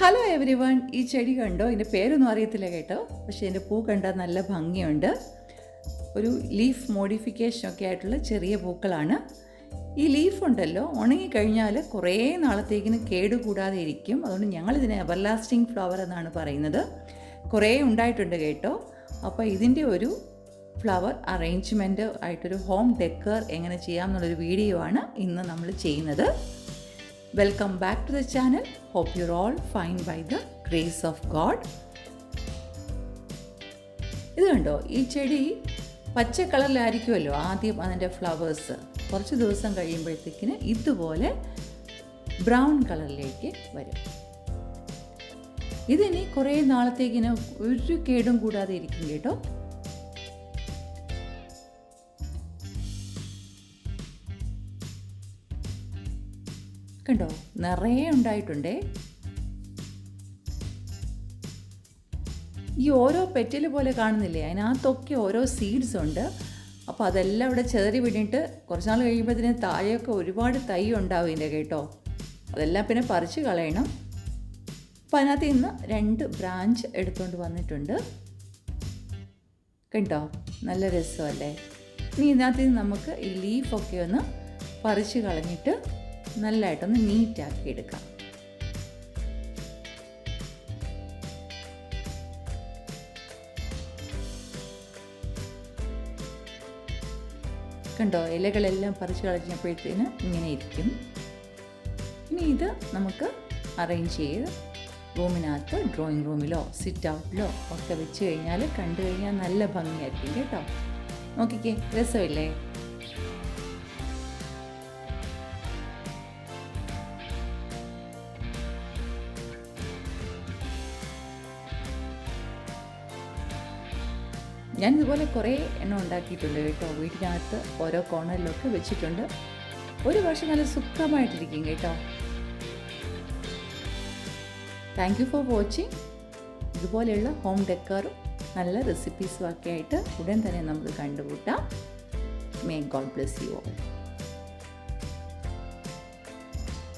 Hello every one ഈ ചെടി കണ്ടോ? ഇതിന്റെ പേരൊന്നും അറിയത്തില്ല കേട്ടോ. പക്ഷേ ഇതിന്റെ പൂ കണ്ടാൽ നല്ല ഭംഗിയുണ്ട്. ഒരു ലീഫ് മോഡിഫിക്കേഷൻ ഒക്കെ ആയിട്ടുള്ള ചെറിയ പൂക്കളാണ്. ഈ ലീഫ് ഉണ്ടല്ലോ ഉണങ്ങിക്കഴിഞ്ഞാൽ കുറേ നാളത്തേക്കിന് കേടുകൂടാതെ ഇരിക്കും. അതുകൊണ്ട് ഞങ്ങളിതിനെ എവർലാസ്റ്റിംഗ് ഫ്ലവർ എന്നാണ് പറയുന്നത്. കുറേ ഉണ്ടായിട്ടുണ്ട് കേട്ടോ. അപ്പോൾ ഇതിന്റെ ഒരു ഫ്ലവർ അറേഞ്ച്മെന്റ് ആയിട്ടൊരു ഹോം ഡെക്കർ എങ്ങനെ ചെയ്യാം എന്നുള്ളൊരു വീഡിയോ ആണ് ഇന്ന് നമ്മൾ ചെയ്യുന്നത്. Welcome back to the channel hope you're all fine by the grace of God ഇത് കണ്ടോ? ഈ ചെടി പച്ച കളറിലായിരിക്കുമല്ലോ ആദ്യം അതിന്റെ ഫ്ലവേഴ്സ് കുറച്ച് ദിവസം കഴിയുമ്പോഴത്തേക്കിന് ഇതുപോലെ ബ്രൗൺ കളറിലേക്ക് വരും. ഇതിനി കുറേ നാളത്തേക്കിന് ഒരു കേടും കൂടാതെ ഇരിക്കും കേട്ടോ. കണ്ടോ? നിറയെ ഉണ്ടായിട്ടുണ്ടേ. ഈ ഓരോ പെറ്റൽ പോലെ കാണുന്നില്ലേ? അതിനകത്തൊക്കെ ഓരോ സീഡ്സ് ഉണ്ട്. അപ്പോൾ അതെല്ലാം അവിടെ ചെതറി വിടിയിട്ട് കുറച്ച് നാൾ കഴിയുമ്പോഴത്തേന് താഴെയൊക്കെ ഒരുപാട് തൈ ഉണ്ടാവും ഇതിന്റെ കേട്ടോ. അതെല്ലാം പിന്നെ പറിച്ച് കളയണം. അപ്പോൾ അതിനകത്ത് ഇന്ന് രണ്ട് ബ്രാഞ്ച് എടുത്തുകൊണ്ട് വന്നിട്ടുണ്ട്. കണ്ടോ? നല്ല രസമല്ലേ? ഇനി ഇതിനകത്ത് നമുക്ക് ഈ ലീഫൊക്കെ ഒന്ന് പറിച്ച് കളഞ്ഞിട്ട് നല്ലതായിട്ടൊന്ന് നീറ്റാക്കി എടുക്കാം. കണ്ടോ ഇലകളെല്ലാം പറിച്ച് കളഞ്ഞപ്പോഴത്തേന് ഇങ്ങനെ ഇരിക്കും. ഇനി ഇത് നമുക്ക് അറേഞ്ച് ചെയ്ത് റൂമിനകത്ത് ഡ്രോയിങ് റൂമിലോ സിറ്റ് ഔട്ടിലോ ഒക്കെ വെച്ച് കഴിഞ്ഞാൽ കണ്ടു കഴിഞ്ഞാൽ നല്ല ഭംഗിയായിരിക്കും കേട്ടോ. നോക്കിക്കേ രസമില്ലേ? ഞാൻ ഇതുപോലെ കുറേ എണ്ണം ഉണ്ടാക്കിയിട്ടുണ്ട് കേട്ടോ. വീട്ടിനകത്ത് ഓരോ കോണറിലൊക്കെ വെച്ചിട്ടുണ്ട്. ഒരു വർഷം നല്ല സുഖമായിട്ടിരിക്കും കേട്ടോ. താങ്ക് യു ഫോർ വാച്ചിങ് ഇതുപോലെയുള്ള ഹോം ഡെക്കറും നല്ല റെസിപ്പീസും ഒക്കെ ആയിട്ട് ഉടൻ തന്നെ നമുക്ക് കണ്ടുകൂട്ടാം may God bless you all